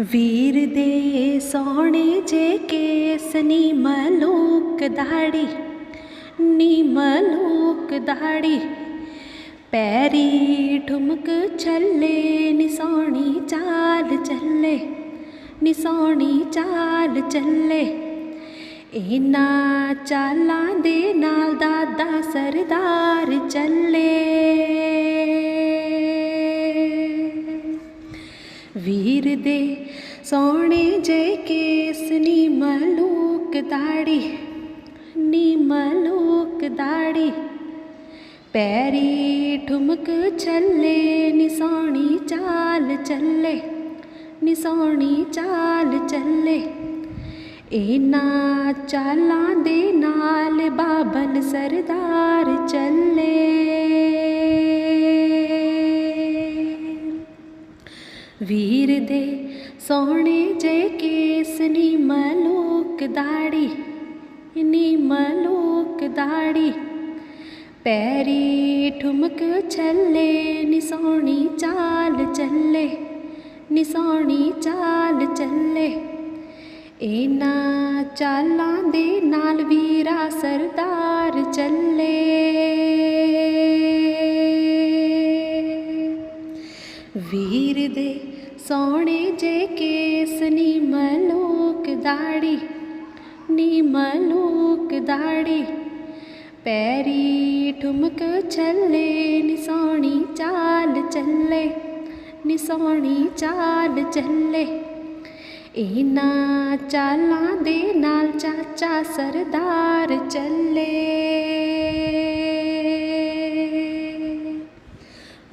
ਵੀਰ ਦੇ ਸੋਹਣੇ ਜੇ ਕੇਸ ਨੀ ਮਲੂਕ ਦਾੜੀ, ਨੀ ਮਲੂਕ ਦਾੜੀ। ਪੈਰੀ ਠੁਮਕ ਛੱਲੇ, ਨੀ ਸੋਹਣੀ ਚਾਲ ਚੱਲੇ, ਨੀ ਸੋਹਣੀ ਚਾਲ ਚੱਲੇ। ਇਹਨਾਂ ਚਾਲਾਂ ਦੇ ਨਾਲ ਦਾਦਾ ਸਰਦਾਰ ਚੱਲੇ। ਵੀਰ ਦੇ ਸੋਹਣੇ ਜੇ ਕੇਸ ਨੀ ਮਲੂਕ ਦਾੜੀ, ਨੀ ਮਲੂਕ ਦਾੜੀ। ਪੈਰੀ ਠੁਮਕ ਛੱਲੇ, ਨੀ ਸੋਹਣੀ ਚਾਲ ਚੱਲੇ, ਨੀ ਸੋਹਣੀ ਚਾਲ ਚੱਲੇ। ਇਹਨਾਂ ਚਾਲਾਂ ਦੇ ਨਾਲ ਬਾਬਲ ਸਰਦਾਰ ਚੱਲੇ। ਵੀਰ ਦੇ ਸੋਹਣੇ ਜੇ ਕੇਸ ਨੀ ਮਲੂਕ ਦਾੜੀ, ਨੀ ਮਲੂਕ ਦਾੜੀ। ਪੈਰੀ ਠੁਮਕ ਛੱਲੇ, ਨੀ ਸੋਹਣੀ ਚਾਲ ਚੱਲੇ, ਨੀ ਸੋਹਣੀ ਚਾਲ ਚੱਲੇ। ਇਹਨਾਂ ਚਾਲਾਂ ਦੇ ਨਾਲ ਵੀਰਾ ਸਰਦਾਰ ਚੱਲੇ। ਵੀਰ ਦੇ ਸੋਹਣੇ ਜੇ ਕੇਸ ਨੀ ਮਲੂਕ ਦਾੜੀ ਨੀ ਮਲੂਕ ਦਾੜੀ। ਪੈਰੀ ਠੁਮਕ ਛੱਲੇ ਨੀ ਸੋਹਣੀ ਚਾਲ ਚੱਲੇ ਨੀ ਸੋਹਣੀ ਚਾਲ ਚੱਲੇ। ਇਹਨਾਂ ਚਾਲਾਂ ਦੇ ਨਾਲ ਚਾਚਾ ਸਰਦਾਰ ਚੱਲੇ।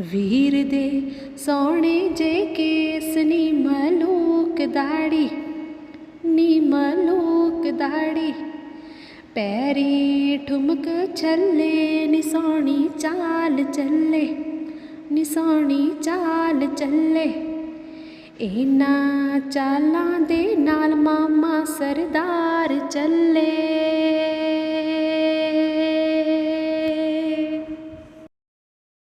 ਵੀਰ ਦੇ ਸੋਹਣੇ ਜੇ ਕੇਸ ਨੀ ਮਲੂਕ ਦਾੜੀ, ਨੀ ਮਲੂਕ ਦਾੜੀ। ਪੈਰੀ ਠੁਮਕ ਛੱਲੇ ਨੀ ਸੋਹਣੀ ਚਾਲ ਚੱਲੇ ਨੀ ਸੋਹਣੀ ਚਾਲ ਚੱਲੇ। ਇਹਨਾਂ ਚਾਲਾਂ ਦੇ ਨਾਲ ਮਾਮਾ ਸਰਦਾਰ ਚੱਲੇ।